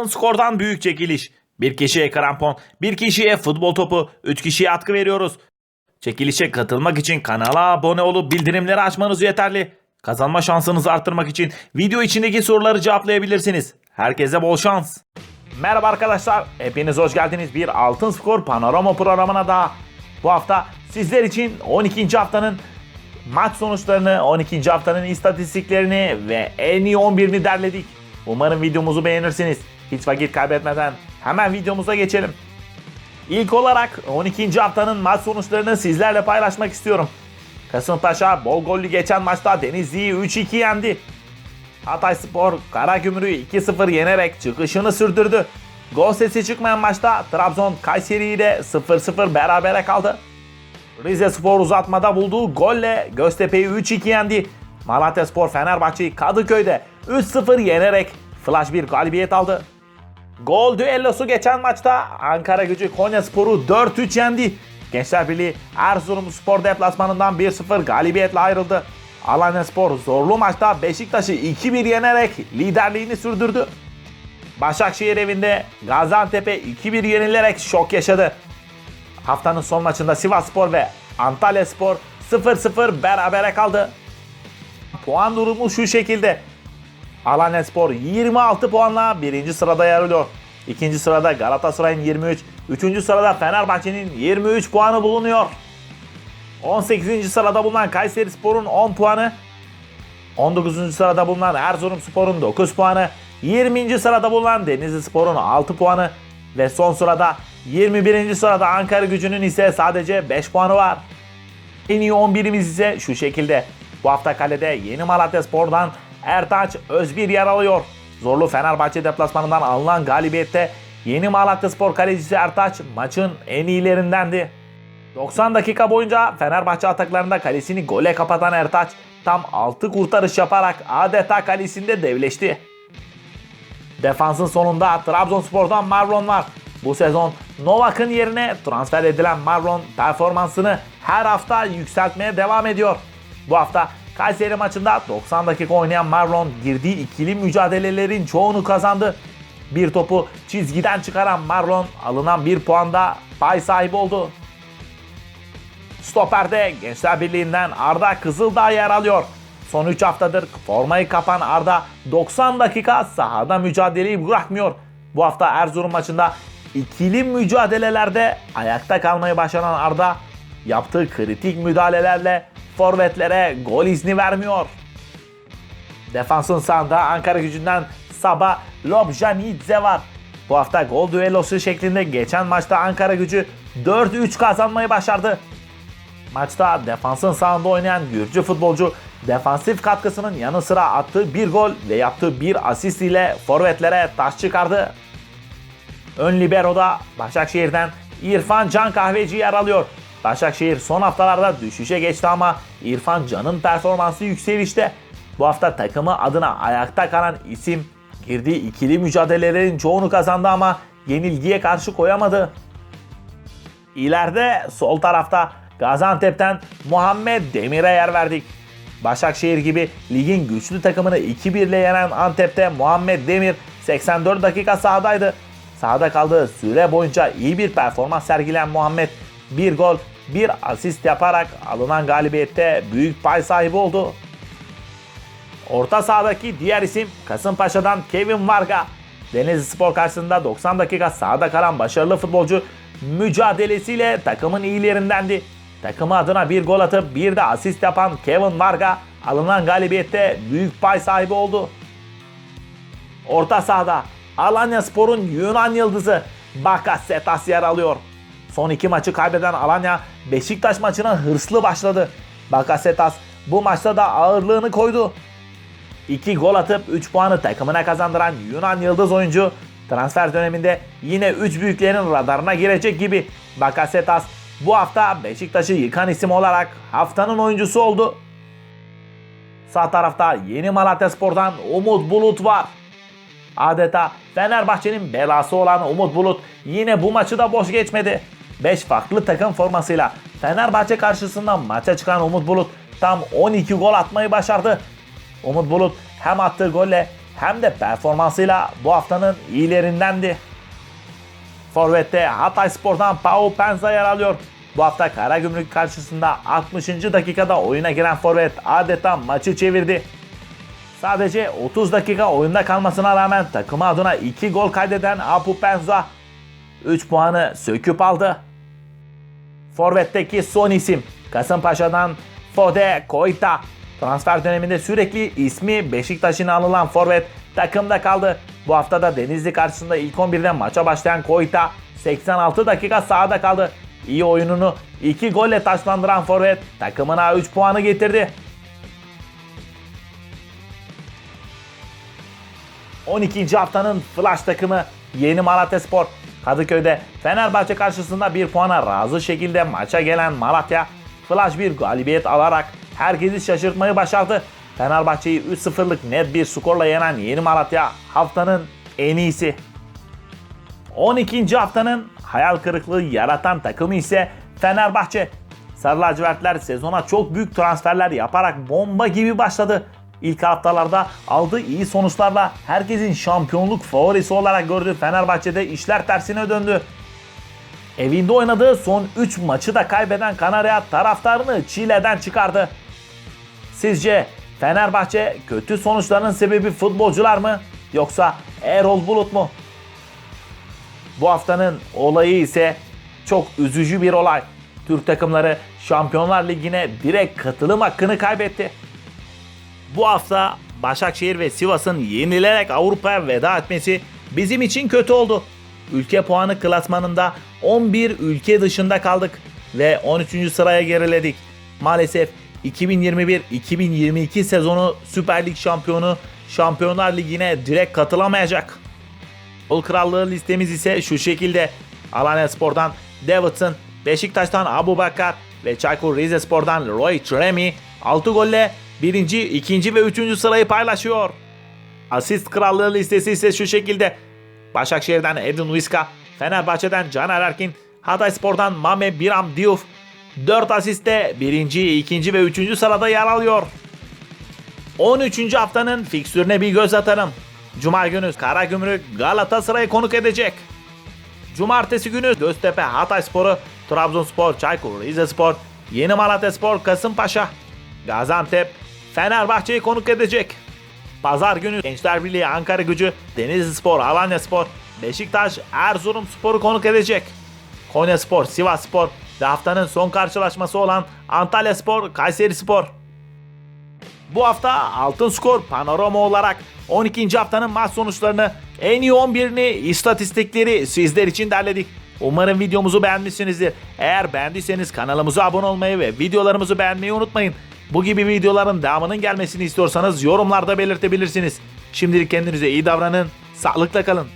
Altın skordan büyük çekiliş. Bir kişiye krampon, bir kişiye futbol topu, üç kişiye atkı veriyoruz. Çekilişe katılmak için kanala abone olup bildirimleri açmanız yeterli. Kazanma şansınızı arttırmak için video içindeki soruları cevaplayabilirsiniz. Herkese bol şans. Merhaba arkadaşlar, hepiniz hoş geldiniz bir Altın Skor Panorama programına daha. Bu hafta sizler için 12. haftanın maç sonuçlarını, 12. haftanın istatistiklerini ve en iyi 11'ini derledik. Umarım videomuzu beğenirsiniz. Hiç vakit kaybetmeden hemen videomuza geçelim. İlk olarak 12. haftanın maç sonuçlarını sizlerle paylaşmak istiyorum. Kasımpaşa bol gollü geçen maçta Denizli'yi 3-2 yendi. Hatay Spor Karagümrük'ü 2-0 yenerek çıkışını sürdürdü. Gol sesi çıkmayan maçta Trabzon Kayseri ile 0-0 berabere kaldı. Rize Spor uzatmada bulduğu golle Göztepe'yi 3-2 yendi. Malatya Spor Fenerbahçe'yi Kadıköy'de 3-0 yenerek flash bir galibiyet aldı. Gol düellosu geçen maçta Ankara gücü Konya Spor'u 4-3 yendi. Gençler Birliği Erzurum Spor deplasmanından 1-0 galibiyetle ayrıldı. Alanya Spor zorlu maçta Beşiktaş'ı 2-1 yenerek liderliğini sürdürdü. Başakşehir evinde Gaziantep'e 2-1 yenilerek şok yaşadı. Haftanın son maçında Sivas Spor ve Antalya Spor 0-0 berabere kaldı. Puan durumu şu şekilde. Alanya Spor 26 puanla birinci sırada yer alıyor. İkinci sırada Galatasaray'ın 23, üçüncü sırada Fenerbahçe'nin 23 puanı bulunuyor. 18. sırada bulunan Kayseri Spor'un 10 puanı, 19. sırada bulunan Erzurum Spor'un 9 puanı, 20. sırada bulunan Denizli Spor'un 6 puanı ve son sırada 21. sırada Ankara Gücü'nün ise sadece 5 puanı var. En iyi 11'imiz ise şu şekilde. Bu hafta kalede Yeni Malatya Spor'dan Ertaç Özbir yer alıyor. Zorlu Fenerbahçe deplasmanından alınan galibiyette Yeni Malatya Spor kalecisi Ertaç maçın en iyilerindendi. 90 dakika boyunca Fenerbahçe ataklarında kalesini gole kapatan Ertaç tam 6 kurtarış yaparak adeta kalesinde devleşti. Defansın sonunda Trabzonspor'dan Marlon var. Bu sezon Novak'ın yerine transfer edilen Marlon performansını her hafta yükseltmeye devam ediyor. Bu hafta Kayseri maçında 90 dakika oynayan Marlon girdiği ikili mücadelelerin çoğunu kazandı. Bir topu çizgiden çıkaran Marlon alınan bir puanda pay sahibi oldu. Stoper'de Gençler Birliği'nden Arda Kızıldağ yer alıyor. Son 3 haftadır formayı kapan Arda 90 dakika sahada mücadeleyi bırakmıyor. Bu hafta Erzurum maçında ikili mücadelelerde ayakta kalmayı başaran Arda yaptığı kritik müdahalelerle forvetlere gol izni vermiyor. Defansın sağında Ankara gücünden Saba Lobjanidze var. Bu hafta gol düellosu şeklinde geçen maçta Ankara gücü 4-3 kazanmayı başardı. Maçta defansın sağında oynayan Gürcü futbolcu defansif katkısının yanı sıra attığı bir gol ve yaptığı bir asist ile forvetlere taş çıkardı. Ön libero'da Başakşehir'den İrfan Can Kahveci yer alıyor. Başakşehir son haftalarda düşüşe geçti ama İrfan Can'ın performansı yükselişte. Bu hafta takımı adına ayakta kalan isim girdiği ikili mücadelelerin çoğunu kazandı ama yenilgiye karşı koyamadı. İleride sol tarafta Gaziantep'ten Muhammed Demir'e yer verdik. Başakşehir gibi ligin güçlü takımını 2-1 ile yenen Antep'te Muhammed Demir 84 dakika sahadaydı. Sahada kaldığı süre boyunca iyi bir performans sergileyen Muhammed bir gol, bir asist yaparak alınan galibiyette büyük pay sahibi oldu. Orta sahadaki diğer isim Kasımpaşa'dan Kevin Varga. Denizli Spor karşısında 90 dakika sahada kalan başarılı futbolcu mücadelesiyle takımın iyilerindendi. Takımı adına bir gol atıp bir de asist yapan Kevin Varga alınan galibiyette büyük pay sahibi oldu. Orta sahada Alanya Spor'un Yunan yıldızı Bakasetas yer alıyor. Son iki maçı kaybeden Alanya Beşiktaş maçına hırslı başladı. Bakasetas bu maçta da ağırlığını koydu. 2 gol atıp 3 puanı takımına kazandıran Yunan yıldız oyuncu transfer döneminde yine 3 büyüklerin radarına girecek gibi. Bakasetas bu hafta Beşiktaş'ı yıkan isim olarak haftanın oyuncusu oldu. Sağ tarafta yeni Malatya Spor'dan Umut Bulut var. Adeta Fenerbahçe'nin belası olan Umut Bulut yine bu maçı da boş geçmedi. 5 farklı takım formasıyla Fenerbahçe karşısında maça çıkan Umut Bulut tam 12 gol atmayı başardı. Umut Bulut hem attığı golle hem de performansıyla bu haftanın iyilerindendi. Forvet'te Hatay Spor'dan Pau Penza yer alıyor. Bu hafta Karagümrük karşısında 60. dakikada oyuna giren Forvet adeta maçı çevirdi. Sadece 30 dakika oyunda kalmasına rağmen takımı adına 2 gol kaydeden Apu Penza 3 puanı söküp aldı. Forvet'teki son isim Kasımpaşa'dan Fode Koita. Transfer döneminde sürekli ismi Beşiktaş'ın alınan forvet takımda kaldı. Bu hafta da Denizli karşısında ilk 11'de maça başlayan Koita 86 dakika sahada kaldı. İyi oyununu 2 golle taşlandıran forvet takımına 3 puanı getirdi. 12. haftanın flash takımı Yeni Malatyaspor Kadıköy'de Fenerbahçe karşısında bir puana razı şekilde maça gelen Malatya flash bir galibiyet alarak herkesi şaşırtmayı başardı. Fenerbahçe'yi 3-0'lık net bir skorla yenen Yeni Malatya haftanın en iyisi. 12. haftanın hayal kırıklığı yaratan takımı ise Fenerbahçe. Sarı lacivertler sezona çok büyük transferler yaparak bomba gibi başladı. İlk haftalarda aldığı iyi sonuçlarla herkesin şampiyonluk favorisi olarak gördüğü Fenerbahçe'de işler tersine döndü. Evinde oynadığı son 3 maçı da kaybeden Kanarya taraftarını çileden çıkardı. Sizce Fenerbahçe kötü sonuçların sebebi futbolcular mı yoksa Erol Bulut mu? Bu haftanın olayı ise çok üzücü bir olay. Türk takımları Şampiyonlar Ligi'ne direkt katılım hakkını kaybetti. Bu hafta Başakşehir ve Sivas'ın yenilerek Avrupa'ya veda etmesi bizim için kötü oldu. Ülke puanı klasmanında 11 ülke dışında kaldık ve 13. sıraya geriledik. Maalesef 2021-2022 sezonu Süper Lig şampiyonu Şampiyonlar Ligi'ne direkt katılamayacak. Futbol Krallığı listemiz ise şu şekilde. Alanya Spor'dan Davidson, Beşiktaş'tan Abu Bakar ve Çaykur Rizespor'dan Roy Tremi 6 golle 1. 2. ve 3. sırayı paylaşıyor. Asist Krallığı listesi ise şu şekilde. Başakşehir'den Edin Viska, Fenerbahçe'den Caner Erkin, Hatayspor'dan Mame Biram Diouf 4 asiste 1. 2. ve 3. sırada yer alıyor. 13. haftanın fikstürüne bir göz atarım. Cuma günü Karagümrük Galatasaray'ı konuk edecek. Cumartesi günü Göztepe Hatayspor'u, Trabzonspor, Çaykur Rizespor, Yeni Malatyaspor, Kasımpaşa, Gaziantep, Fenerbahçe'yi konuk edecek. Pazar günü Gençler Birliği Ankara Gücü, Denizlispor, Alanyaspor, Beşiktaş, Erzurumspor'u konuk edecek. Konyaspor, Sivasspor ve haftanın son karşılaşması olan Antalyaspor, Kayserispor. Bu hafta Altın Skor panorama olarak 12. haftanın maç sonuçlarını en iyi 11'ini istatistikleri sizler için derledik. Umarım videomuzu beğenmişsinizdir. Eğer beğendiyseniz kanalımıza abone olmayı ve videolarımızı beğenmeyi unutmayın. Bu gibi videoların devamının gelmesini istiyorsanız yorumlarda belirtebilirsiniz. Şimdilik kendinize iyi davranın. Sağlıkla kalın.